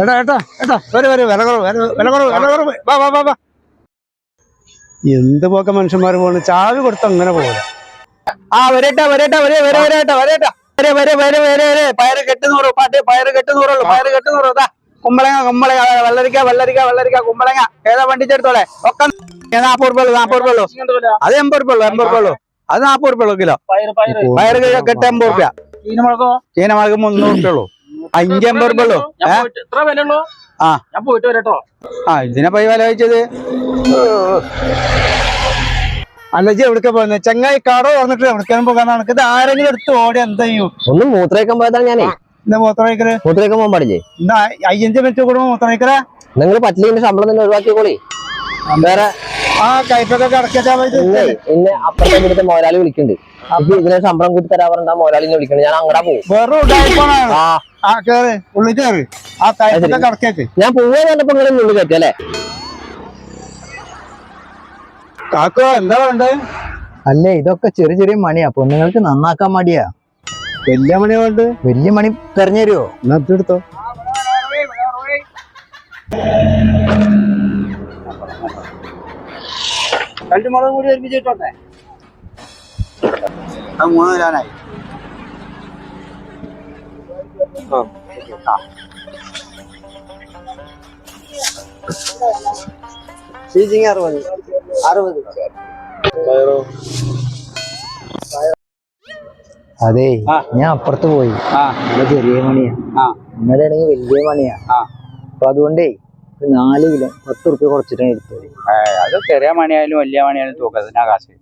ഏട്ടാ ഏട്ടാ ഏട്ടാ വരെ വരെ വില കുറവ് വില വില കുറവ് വില കുറവ്. വാ വാ വാ വാ. എന്ത് പോക്ക മനുഷ്യന്മാർ പോണ്? ചാവി കൊടുത്ത് അങ്ങനെ പോകില്ല ആ വരേട്ടാ വരേട്ടാ വരേ വരെ വരേട്ടാ വരേട്ടാ. വരെ വരെ വരെ വരെ വരെ. പയറ് കെട്ടുന്നൂറ് പാട്ട് പയറ് കെട്ടുന്നൂറുള്ളൂ പയറ് കെട്ടുന്നൂറ് അതാ കുമ്പളങ്ങ കുമ്പളങ്ങ വെള്ളരിക്ക വെള്ളരിക്ക വെള്ളരിക്ക കുമ്പളങ്ങ. ഏതാ വണ്ടിച്ചെടുത്തോളെ? ഒക്കെ നാപ്പത് റുപ്യ ഉള്ളൂ നാപ്പത് റുപ്യ ഉള്ളൂ. അത് എൺപത് റുപ്യ ഉള്ളൂ എൺപത് റുപ്യ ഉള്ളൂ. അത് നാപ്പത് റുപ്യ കിലോ. പയറ് പയറ്. പയറ് കിലോ കെട്ട് എൺപത് ഉറുപ്പ്യ ചീനമുളകോ? മുന്നൂറ് ഉള്ളൂ. അഞ്ച് എൺപത് റുപ്യ ഉള്ളൂ. എത്ര വില ഉള്ളൂ ആ. ഞാൻ പോയിട്ട് വരട്ടോ. ആ ഇതിനെ പൈ വില വെച്ചത് അല്ല ജി എവിടേക്കാ പോകുന്നത് ചെങ്ങായി കട തുറന്നിട്ട് എവിടേക്കാണ് പോകാൻ നടക്ക് ഇത് ആരെങ്കിലും എടുത്ത് ഓടി എന്താ ചെയ്യും? ഒന്ന് മൂത്രയ്ക്കാൻ പോയതാണ് ഞാനേ. എന്താ മൂത്രയ്ക്കൽ മൂത്രയ്ക്കാൻ പോകാൻ പാടില്ലേ? എന്താ അയ്യഞ്ച് മിനിറ്റ് കൂടുമ്പോ മൂത്രമൊഴിക്കല? നിങ്ങൾ പറ്റില്ല ശമ്പളം തന്നെ ഒഴിവാക്കിക്കോളി. വേറെ ആ കയ്പൊക്കെ ഇന്നെ അപ്പുറത്തെ ഇവിടുത്തെ മോലാളി വിളിക്കുന്നുണ്ട് അപ്പൊ ഇതിനെ ശമ്പളം കൂട്ടി തരാൻ പറഞ്ഞാ മോലാളിനെ വിളിക്കണത് ഞാൻ അങ്ങടാ പോകും ഞാൻ പോവാൻ നിങ്ങളെ മുന്നിൽ കയറ്റി അല്ലേ? കാക്കോ എന്താ വേണ്ടത് അല്ലേ ഇതൊക്കെ ചെറിയ ചെറിയ മണിയാ. പെണ്ണുങ്ങൾക്ക് നന്നാക്കാൻ മടിയാ. വലിയ മണി വേണ്ട? വലിയ മണി തെരഞ്ഞു തരുമോ എന്നാ എടുത്തോ രണ്ട് മുളക് കൂടി ഒരുമിച്ചിട്ടോട്ടെ അത് മൂന്ന് തരാനായി അറുപത്. അറുപത്. അതെ. ഞാൻ അപ്പുറത്ത് പോയി. നല്ല ചെറിയ മണിയാ ആ. ഇന്നലെ ആണെങ്കിൽ വലിയ മണിയാ ആ. അപ്പൊ അതുകൊണ്ടേ നാല് കിലോ പത്ത് റുപ്യ കുറച്ചിട്ടാണ് എടുത്തത്. അത് ചെറിയ മണിയായാലും വലിയ മണിയായാലും തൂക്കത്തിന് ആകാശം